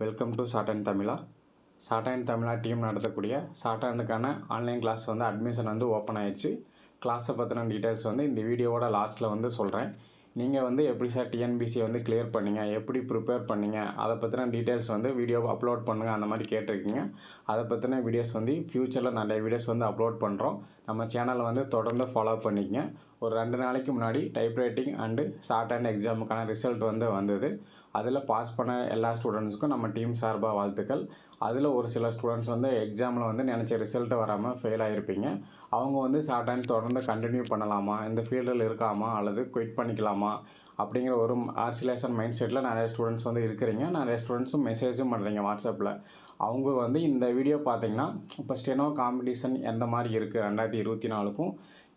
Welcome to short and Tamizha short and Tamizha team நடத்தக்கூடிய short அண்டுக்கான online class வந்து admission வந்து open ஆயிடுச்சு. கிளாஸை பற்றின டீட்டெயில்ஸ் வந்து இந்த வீடியோவோட லாஸ்ட்டில் வந்து சொல்கிறேன் நீங்கள் வந்து எப்படி சார் டிஎன்பிசி வந்து கிளியர் பண்ணீங்க? எப்படி ப்ரிப்பேர் பண்ணீங்க? அதை பற்றின டீட்டெயில்ஸ் வந்து வீடியோ அப்லோட் பண்ணுங்கள் அந்த மாதிரி கேட்டிருக்கீங்க. அதை பற்றின வீடியோஸ் வந்து ஃப்யூச்சரில் நிறைய வீடியோஸ் வந்து அப்லோட் பண்ணுறோம் நம்ம சேனலை வந்து தொடர்ந்து ஃபாலோ பண்ணிக்கங்க. ஒரு ரெண்டு நாளைக்கு முன்னாடி டைப்ரைட்டிங் அண்டு ஷார்ட் அண்ட் எக்ஸாமுக்கான ரிசல்ட் வந்து வந்தது. அதில் பாஸ் பண்ண எல்லா ஸ்டூடெண்ட்ஸுக்கும் நம்ம டீம் சார்பாக வாழ்த்துக்கள். அதில் ஒரு சில ஸ்டூடெண்ட்ஸ் வந்து எக்ஸாமில் வந்து நினச்ச ரிசல்ட்டு வராமல் ஃபெயில் ஆகிருப்பீங்க அவங்க வந்து ஷார்ட் அண்ட் தொடர்ந்து கண்டினியூ பண்ணலாமா? இந்த ஃபீல்டில் இருக்காமா? அல்லது குவிட் பண்ணிக்கலாமா? அப்படிங்கிற ஒரு ஆர்சிலேஷன் மைண்ட் செட்டில் நிறைய ஸ்டூடெண்ட்ஸ் வந்து இருக்கிறீங்க. நிறைய ஸ்டூடெண்ட்ஸும் மெசேஜும் பண்ணுறீங்க வாட்ஸ்அப்பில் அவங்க வந்து இந்த வீடியோ பார்த்தீங்கன்னா இப்போ ஸ்டெனோ காம்படிஷன் எந்த மாதிரி இருக்குது ரெண்டாயிரத்தி இருபத்தி நாலுக்கும்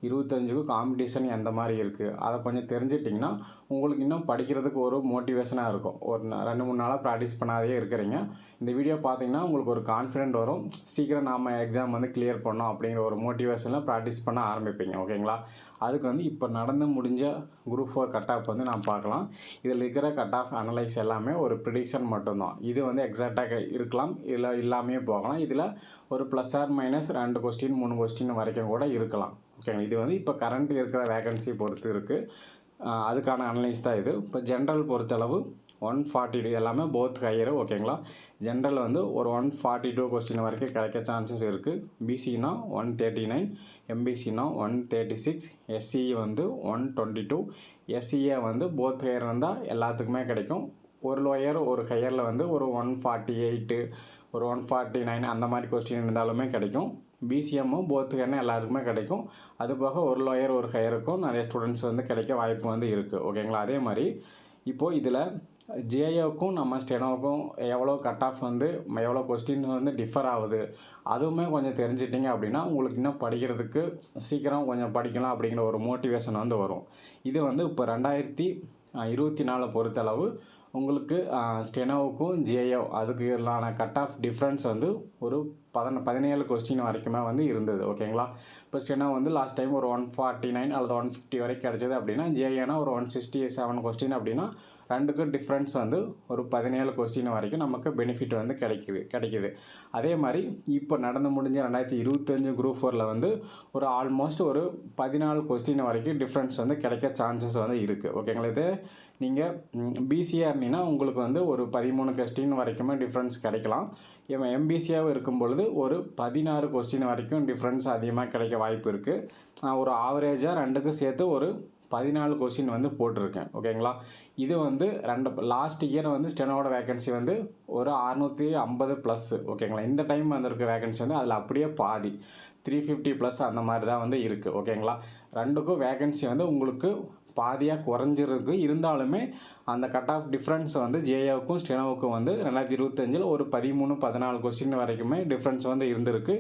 இருபத்தஞ்சுக்கு காம்படிஷன் எந்த மாதிரி இருக்குது அதை கொஞ்சம் தெரிஞ்சிட்டிங்கன்னா உங்களுக்கு இன்னும் படிக்கிறதுக்கு ஒரு மோட்டிவேஷனாக இருக்கும். ஒரு ரெண்டு மூணு நாளாக ப்ராக்டிஸ் பண்ணாதே இருக்கிறீங்க. இந்த வீடியோ பார்த்தீங்கன்னா உங்களுக்கு ஒரு கான்ஃபிடென்ட் வரும். சீக்கிரம் நாம் எக்ஸாம் வந்து கிளியர் பண்ணோம் அப்படிங்கிற ஒரு மோட்டிவேஷனில் ப்ராக்டிஸ் பண்ண ஆரம்பிப்பீங்க ஓகேங்களா? அதுக்கு வந்து இப்போ நடந்து முடிஞ்ச குரூப் ஃபோர் கட் ஆஃப் வந்து நான் பார்க்கலாம். இதில் இருக்கிற கட் ஆஃப் அனலைஸ் எல்லாமே ஒரு ப்ரிடிக்ஷன் மட்டும்தான். இது வந்து எக்ஸாக்டாக இருக்கலாம். இல்லை இல்லாமையே போகலாம். இதில் ஒரு ப்ளஸ் ஆர் மைனஸ் ரெண்டு கொஸ்டின் மூணு கொஸ்டின் வரைக்கும் கூட இருக்கலாம். ஓகேங்க இது வந்து இப்போ கரண்ட் இருக்கிற வேகன்சி பொறுத்து இருக்குது அதுக்கான அனலைஸ் தான் இது. இப்போ ஜென்ரல் பொறுத்தளவு ஒன் ஃபார்ட்டி டூ எல்லாமே போத் ஹையரு ஓகேங்களா ஜென்ரல் வந்து ஒரு ஒன் ஃபார்ட்டி டூ கொஸ்டின் வரைக்கும் கிடைக்க சான்சஸ் இருக்குது பிசினா ஒன் தேர்ட்டி நைன் எம்பிசினா ஒன் தேர்ட்டி சிக்ஸ் எஸ்சி வந்து ஒன் டுவெண்ட்டி டூ எஸ்சிஏ வந்து போத் ஹையர் வந்தால் எல்லாத்துக்குமே கிடைக்கும். ஒரு லோயர் ஒரு ஹையரில் வந்து ஒரு ஒன் ஃபார்ட்டி எயிட்டு ஒரு ஒன் ஃபார்ட்டி நைன் அந்த மாதிரி கொஸ்டின் இருந்தாலுமே கிடைக்கும். பிசிஎம்மும் போத்துக்கான எல்லாருக்குமே கிடைக்கும். அது போக ஒரு லோயர் ஒரு ஹையருக்கும் நிறைய ஸ்டூடெண்ட்ஸ் வந்து கிடைக்க வாய்ப்பு வந்து இருக்குது ஓகேங்களா அதே மாதிரி இப்போது இதில் ஜேஏக்கும் நம்ம ஸ்டெனோவுக்கும் எவ்வளோ கட் ஆஃப் வந்து எவ்வளோ கொஸ்டின் வந்து டிஃபர் ஆகுது அதுவுமே கொஞ்சம் தெரிஞ்சிட்டிங்க அப்படின்னா உங்களுக்கு இன்னும் படிக்கிறதுக்கு சீக்கிரம் கொஞ்சம் படிக்கலாம் அப்படிங்கிற ஒரு மோட்டிவேஷன் வந்து வரும். இது வந்து இப்போ ரெண்டாயிரத்தி இருபத்தி நாலு பொறுத்தளவு உங்களுக்கு ஸ்டெனோவுக்கும் ஜேஓ அதுக்கு இல்லான கட் ஆஃப் டிஃப்ரென்ஸ் வந்து ஒரு பதின பதினேழு கொஸ்டின் வரைக்குமே வந்து இருந்தது ஓகேங்களா இப்போ ஸ்டெனோ வந்து லாஸ்ட் டைம் ஒரு ஒன் ஃபார்ட்டி நைன் அல்லது ஒன் ஃபிஃப்டி வரைக்கும் கிடச்சிது அப்படின்னா ஜேஏனா ஒரு ஒன் சிக்ஸ்டி செவன் கொஸ்டின் அப்படின்னா ரெண்டுக்கும் டிஃப்ரென்ஸ் வந்து ஒரு பதினேழு கொஸ்டின் வரைக்கும் நமக்கு பெனிஃபிட் வந்து கிடைக்குது கிடைக்குது. அதே மாதிரி இப்போ நடந்து முடிஞ்ச ரெண்டாயிரத்தி இருபத்தஞ்சு குரூப் ஃபோரில் வந்து ஒரு ஆல்மோஸ்ட் ஒரு பதினாலு கொஸ்டின் வரைக்கும் டிஃப்ரென்ஸ் வந்து கிடைக்க சான்சஸ் வந்து இருக்குது ஓகேங்களா இது நீங்கள் பிசியாக இருந்தீங்கன்னா உங்களுக்கு வந்து ஒரு பதிமூணு கொஸ்டின் வரைக்குமே டிஃப்ரென்ஸ் கிடைக்கலாம். இவன் எம்பிசியாக இருக்கும் பொழுது ஒரு பதினாறு கொஸ்டின் வரைக்கும் டிஃப்ரென்ஸ் அதிகமாக கிடைக்க வாய்ப்பு இருக்குது ஒரு ஆவரேஜாக ரெண்டுக்கும் சேர்த்து ஒரு பதினாலு கொஸ்டின் வந்து போட்டிருக்கேன். ஓகேங்களா? இது வந்து ரெண்டு லாஸ்ட் இயர் வந்து ஸ்டெனோட வேகன்சி வந்து ஒரு அறுநூற்றி ஐம்பது ப்ளஸ் ஓகேங்களா? இந்த டைம் வந்திருக்க வேகன்சி வந்து அதில் அப்படியே பாதி த்ரீ ஃபிஃப்டி ப்ளஸ் அந்த மாதிரி தான் வந்து இருக்குது ஓகேங்களா? ரெண்டுக்கும் வேகன்சி வந்து உங்களுக்கு பாதியாக குறைஞ்சிருக்கு. இருந்தாலுமே அந்த கட் ஆஃப் டிஃப்ரென்ஸ் வந்து ஜேஏவுக்கும் ஸ்டெனோவுக்கும் வந்து ரெண்டாயிரத்தி இருபத்தஞ்சில் ஒரு பதிமூணு பதினாலு கொஸ்டின் வரைக்குமே டிஃப்ரென்ஸ் வந்து இருந்திருக்கு.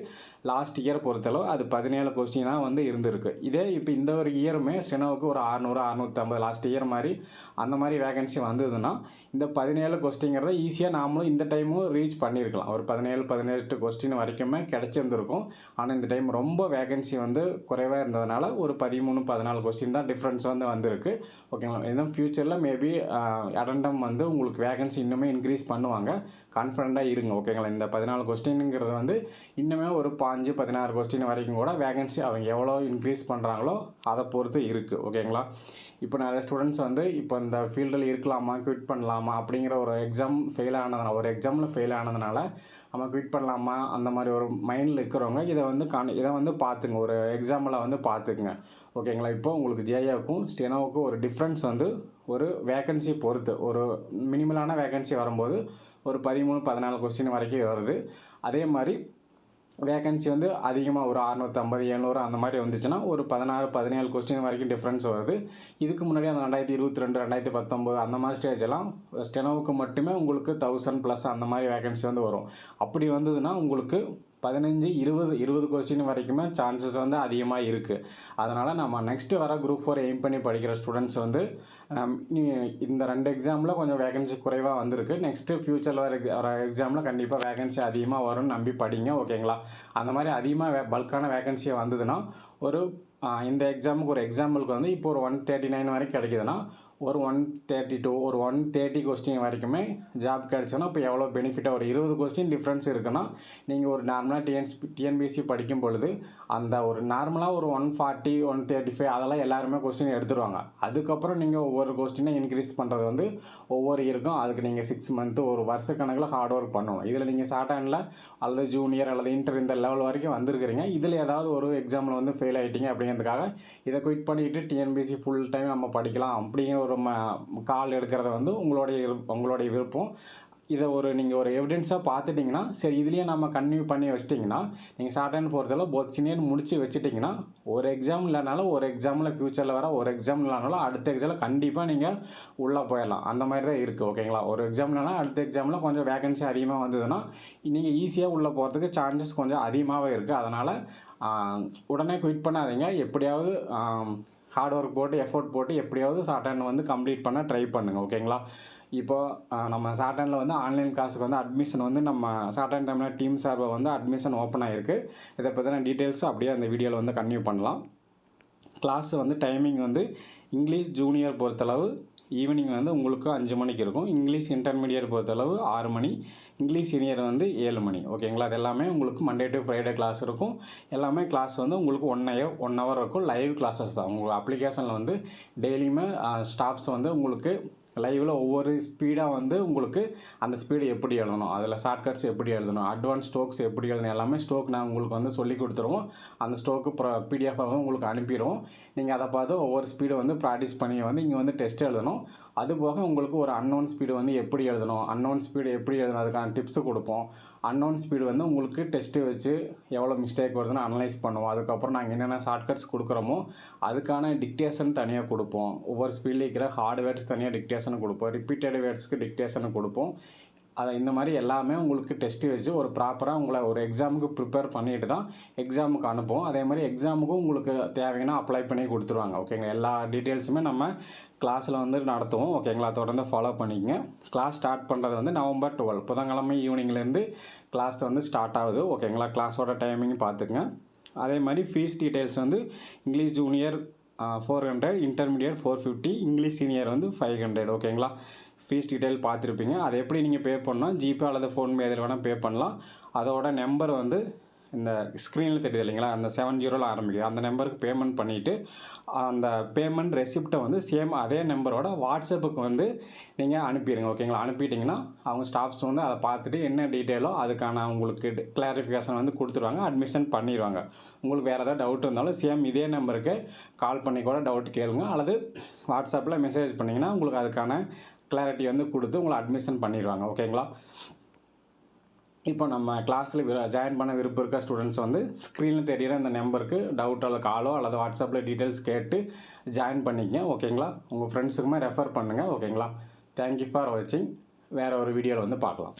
லாஸ்ட் இயர் பொறுத்தளவு அது பதினேழு கொஸ்டினாக வந்து இருந்திருக்கு. இதே இப்போ இந்த ஒரு இயருமே ஸ்டெனோவுக்கு ஒரு அறநூறு அறநூற்றம்பது லாஸ்ட் இயர் மாதிரி அந்த மாதிரி வேகன்சி வந்ததுன்னா இந்த பதினேழு கொஸ்டிங்கிறத ஈஸியாக நாமளும் இந்த டைமும் ரீச் பண்ணியிருக்கலாம். ஒரு பதினேழு பதினெட்டு கொஸ்டின் வரைக்குமே கிடச்சிருந்துருக்கும். ஆனால் இந்த டைம் ரொம்ப வேகன்சி வந்து குறைவாக இருந்ததுனால ஒரு பதிமூணு பதினாலு கொஸ்டின் தான் டிஃப்ரென்ஸ் வந்து வந்திருக்கு. ஓகேங்களா இன்னும் ஃப்யூச்சரில் மேபி அடண்டம் வந்து உங்களுக்கு வேகன்சி இன்னுமே இன்க்ரீஸ் பண்ணுவாங்க. கான்ஃபிடண்ட்டாக இருங்க. ஓகேங்களா இந்த பதினாலு கொஸ்டினுங்கிறது வந்து இன்னுமே ஒரு பாஞ்சு பதினாறு கொஸ்டின் வரைக்கும் கூட வேகன்சி அவங்க எவ்வளோ இன்க்ரீஸ் பண்ணுறாங்களோ அதை பொறுத்து இருக்குது ஓகேங்களா இப்போ நிறைய ஸ்டூடெண்ட்ஸ் வந்து இப்போ இந்த ஃபீல்டில் இருக்கலாமா? குவிட் பண்ணலாமா? அப்படிங்கிற ஒரு எக்ஸாம் ஃபெயில் ஆனதுனால ஒரு எக்ஸாமில் ஃபெயில் ஆனதுனால நம்ம குவிட் பண்ணலாமா? அந்த மாதிரி ஒரு மைண்டில் இருக்கிறவங்க இதை வந்து கான் இதை வந்து பார்த்துங்க. ஒரு எக்ஸாம்பிளாக வந்து பார்த்துக்குங்க. ஓகேங்களா? இப்போ உங்களுக்கு ஜேஏவுக்கும் ஸ்டெனோவுக்கும் ஒரு டிஃப்ரென்ஸ் வந்து ஒரு வேகன்சி பொறுத்து ஒரு மினிமலான வேகன்சி வரும்போது ஒரு பதிமூணு பதினாலு கொஸ்டின் வரைக்கும் வருது. அதே மாதிரி வேகன்சி வந்து அதிகமாக ஒரு அறநூற்றம்பது எழுநூறு அந்த மாதிரி வந்துச்சுன்னா ஒரு பதினாறு பதினேழு கொஸ்டின் வரைக்கும் டிஃப்ரென்ஸ் வருது. இதுக்கு முன்னாடி அந்த ரெண்டாயிரத்தி இருபத்தி ரெண்டு ரெண்டாயிரத்தி பத்தொம்போது அந்த மாதிரி ஸ்டேஜ் எல்லாம் ஸ்டெனோவுக்கு மட்டுமே உங்களுக்கு தௌசண்ட் ப்ளஸ் அந்த மாதிரி வேகன்சி வந்து வரும். அப்படி வந்ததுன்னா உங்களுக்கு பதினஞ்சு இருபது இருபது கொஸ்டின் வரைக்குமே சான்சஸ் வந்து அதிகமாக இருக்குது அதனால் நம்ம நெக்ஸ்ட்டு வர குரூப் ஃபோர் எய்ம் பண்ணி படிக்கிற ஸ்டூடெண்ட்ஸ் வந்து இந்த ரெண்டு எக்ஸாமில் கொஞ்சம் வேகன்சி குறைவாக வந்திருக்கு. நெக்ஸ்ட்டு ஃப்யூச்சரில் வர வர எக்ஸாமில் கண்டிப்பாக வேகன்சி அதிகமாக வரும்னு நம்பி படிங்க ஓகேங்களா அந்த மாதிரி அதிகமாக வே பல்கான வேகன்சி வந்ததுன்னா ஒரு இந்த எக்ஸாமுக்கு ஒரு எக்ஸாம்பிளுக்கு வந்து இப்போ ஒரு ஒன் தேர்ட்டி நைன் வரைக்கும் கிடைக்குதுன்னா ஒரு ஒன் தேர்ட்டி டூ ஒரு ஒன் தேர்ட்டி கொஸ்டின் வரைக்குமே ஜாப் கிடச்சுன்னா இப்போ எவ்வளோ பெனிஃபிட்டாக ஒரு இருபது கொஸ்டின் டிஃப்ரென்ஸ் இருக்குன்னா நீங்கள் ஒரு நார்மலாக டிஎன்ஸ் டிஎன்பிஎஸ்சி படிக்கும் பொழுது அந்த ஒரு நார்மலாக ஒரு one forty one thirty five அதெல்லாம் எல்லாருமே கொஸ்டின் எடுத்துருவாங்க. அதுக்கப்புறம் நீங்கள் ஒவ்வொரு கொஸ்டினை இன்க்ரீஸ் பண்ணுறது வந்து ஒவ்வொரு இருக்கும். அதுக்கு நீங்கள் சிக்ஸ் மந்த்து ஒரு வருஷ கணக்கில் ஹார்ட் ஒர்க் பண்ணணும். இதில் நீங்கள் ஷார்ட் ஹேண்டில் அல்லது ஜூனியர் அல்லது இன்டர் இந்த லெவல் வரைக்கும் வந்திருக்கிறீங்க. இதில் ஏதாவது ஒரு எக்ஸாமில் வந்து ஃபெயில் ஆகிட்டீங்க அப்படிங்கிறதுக்காக இதை குயிட் பண்ணிவிட்டு டிஎன்பிஎஸ்சி ஃபுல் டைம் நம்ம படிக்கலாம் அப்படிங்கிற ஒரு ம கால் எடுக்கிறத வந்து உங்களுடைய உங்களுடைய விருப்பம். இதை ஒரு நீங்கள் ஒரு எவிடென்ஸாக பார்த்துட்டிங்கன்னா சரி இதுலேயே நம்ம கன்டினியூ பண்ணி வச்சிட்டிங்கன்னா நீங்கள் ஷார்ட் ஹேண்ட் போகிறதில் போத் சீனியர் முடிச்சு வச்சுட்டிங்கன்னா ஒரு எக்ஸாம் இல்லைனாலும் ஒரு எக்ஸாமில் ஃப்யூச்சரில் வர ஒரு எக்ஸாம் இல்லைனாலும் அடுத்த எக்ஸாமில் கண்டிப்பாக நீங்கள் உள்ளே போயிடலாம். அந்த மாதிரி தான் இருக்குது ஓகேங்களா ஒரு எக்ஸாம் இல்லைனா அடுத்த எக்ஸாமில் கொஞ்சம் வேகன்சி அதிகமாக வந்ததுன்னா நீங்கள் ஈஸியாக உள்ளே போகிறதுக்கு சான்சஸ் கொஞ்சம் அதிகமாகவே இருக்குது அதனால் உடனே குவிட் பண்ணாதீங்க. எப்படியாவது ஹார்ட் ஒர்க் போட்டு எஃபோர்ட் போட்டு எப்படியாவது ஷார்ட் வந்து கம்ப்ளீட் பண்ண ட்ரை பண்ணுங்கள் ஓகேங்களா இப்போ நம்ம ஷார்ட் வந்து ஆன்லைன் கிளாஸுக்கு வந்து அட்மிஷன் வந்து நம்ம ஷார்ட் தமிழ் டீம் சார்பில் வந்து அட்மிஷன் ஓப்பன் ஆகிருக்கு இதை பற்றின டீட்டெயில்ஸ் அப்படியே அந்த வீடியோவில் வந்து கன்டினியூ பண்ணலாம். கிளாஸ் வந்து டைமிங் வந்து இங்கிலீஷ் ஜூனியர் பொறுத்தளவு ஈவினிங் வந்து உங்களுக்கு அஞ்சு மணிக்கு இருக்கும். இங்கிலீஷ் இன்டர்மீடியட் பொறுத்தளவு ஆறு மணி. இங்கிலீஷ் சீனியர் வந்து ஏழு மணி. ஓகேங்களா அது எல்லாமே உங்களுக்கு மண்டே டு ஃப்ரைடே கிளாஸ் இருக்கும். எல்லாமே கிளாஸ் வந்து உங்களுக்கு ஒன் ஹவர் ஒன் ஹவர் இருக்கும். லைவ் கிளாஸஸ் தான். உங்கள் அப்ளிகேஷனில் வந்து டெய்லியுமே ஸ்டாஃப்ஸ் வந்து உங்களுக்கு லைவில் ஒவ்வொரு ஸ்பீடாக வந்து உங்களுக்கு அந்த ஸ்பீடு எப்படி எழுதணும்? அதில் ஷார்ட்கட்ஸ் எப்படி எழுதணும்? அட்வான்ஸ் ஸ்ட்ரோக்ஸ் எப்படி எழுதணும்? எல்லாமே ஸ்ட்ரோக் நான் உங்களுக்கு வந்து சொல்லி கொடுத்துருவோம். அந்த ஸ்ட்ரோக்கு ப்ரோ பிடிஎஃபாக உங்களுக்கு அனுப்பிடுவோம். நீங்கள் அதை பார்த்து ஒவ்வொரு ஸ்பீடை வந்து ப்ராக்டிஸ் பண்ணி வந்து இங்கே வந்து டெஸ்ட் எழுதணும். அது போக உங்களுக்கு ஒரு அன்னோன் ஸ்பீடு வந்து எப்படி எழுதணும்? அன்னோன் ஸ்பீடு எப்படி எழுதணும் அதுக்கான டிப்ஸு கொடுப்போம். அன்னோன் ஸ்பீடு வந்து உங்களுக்கு டெஸ்ட்டு வச்சு எவ்வளோ மிஸ்டேக் வருதுன்னு அனலைஸ் பண்ணுவோம். அதுக்கப்புறம் நாங்கள் என்னென்ன ஷார்ட்கட்ஸ் கொடுக்குறோமோ அதுக்கான டிக்டேஷன் தனியாக கொடுப்போம். ஒவ்வொரு ஸ்பீடில் இருக்கிற ஹார்ட் வேர்ட்ஸ் தனியாக டிக்டேஷன் கொடுப்போம். ரிப்பீட்டட் வேர்ட்ஸ்க்கு டிக்டேஷன் கொடுப்போம். அதை இந்த மாதிரி எல்லாமே உங்களுக்கு டெஸ்ட்டு வச்சு ஒரு ப்ராப்பராக உங்களை ஒரு எக்ஸாமுக்கு ப்ரிப்பேர் பண்ணிட்டு தான் எக்ஸாமுக்கு அனுப்புவோம். அதே மாதிரி எக்ஸாமுக்கும் உங்களுக்கு தேவைன்னா அப்ளை பண்ணி கொடுத்துருவாங்க. ஓகேங்களா எல்லா டீட்டெயில்ஸுமே நம்ம கிளாஸில் வந்து நடத்துவோம். ஓகேங்களா தொடர்ந்து ஃபாலோ பண்ணிக்கங்க. கிளாஸ் ஸ்டார்ட் பண்ணுறது வந்து நவம்பர் டுவெல் புதன்கிழமை ஈவினிங்லேருந்து கிளாஸ் வந்து ஸ்டார்ட் ஆகுது. ஓகேங்களா கிளாஸோட டைமிங் பார்த்துக்குங்க. அதே மாதிரி ஃபீஸ் டீட்டெயில்ஸ் வந்து English junior four hundred intermediate four fifty English senior வந்து ஃபைவ் ஹண்ட்ரட் ஓகேங்களா ஃபீஸ் டீட்டெயில் பார்த்துருப்பீங்க. அதை எப்படி நீங்கள் பே பண்ணால் ஜிபே அல்லது ஃபோன்பே எதில் வேணால் பே பண்ணலாம். அதோட நம்பர் வந்து இந்த ஸ்க்ரீனில் தெரியுது இல்லைங்களா? அந்த செவன் ஜீரோவில் ஆரம்பிக்குது. அந்த நம்பருக்கு பேமெண்ட் பண்ணிவிட்டு அந்த பேமெண்ட் ரெசிப்டை வந்து சேம் அதே நம்பரோட வாட்ஸ்அப்புக்கு வந்து நீங்கள் அனுப்பிடுங்க ஓகேங்களா அனுப்பிட்டிங்கன்னா அவங்க ஸ்டாஃப்ஸ் வந்து அதை பார்த்துட்டு என்ன டீட்டெயிலோ அதுக்கான உங்களுக்கு கிளாரிஃபிகேஷன் வந்து கொடுத்துருவாங்க அட்மிஷன் பண்ணிடுவாங்க. உங்களுக்கு வேறு ஏதாவது டவுட் இருந்தாலும் சேம் இதே நம்பருக்கு கால் பண்ணி கூட டவுட் கேளுங்க. அல்லது வாட்ஸ்அப்பில் மெசேஜ் பண்ணிங்கன்னா உங்களுக்கு அதுக்கான கிளாரிட்டி வந்து கொடுத்து உங்களை அட்மிஷன் பண்ணிடுவாங்க ஓகேங்களா இப்போ நம்ம கிளாஸில் ஜாயின் பண்ண விருப்பம் இருக்க ஸ்டூடெண்ட்ஸ் வந்து ஸ்க்ரீனில் தெரியிற இந்த நம்பருக்கு டவுட் அல்லது காலோ அல்லது வாட்ஸ்அப்பில் டீட்டெயில்ஸ் கேட்டு ஜாயின் பண்ணிக்கங்க ஓகேங்களா உங்கள் ஃப்ரெண்ட்ஸுக்குமே ரெஃபர் பண்ணுங்கள் ஓகேங்களா தேங்க்யூ ஃபார் வாட்சிங் வேறு ஒரு வீடியோவில் வந்து பார்க்கலாம்.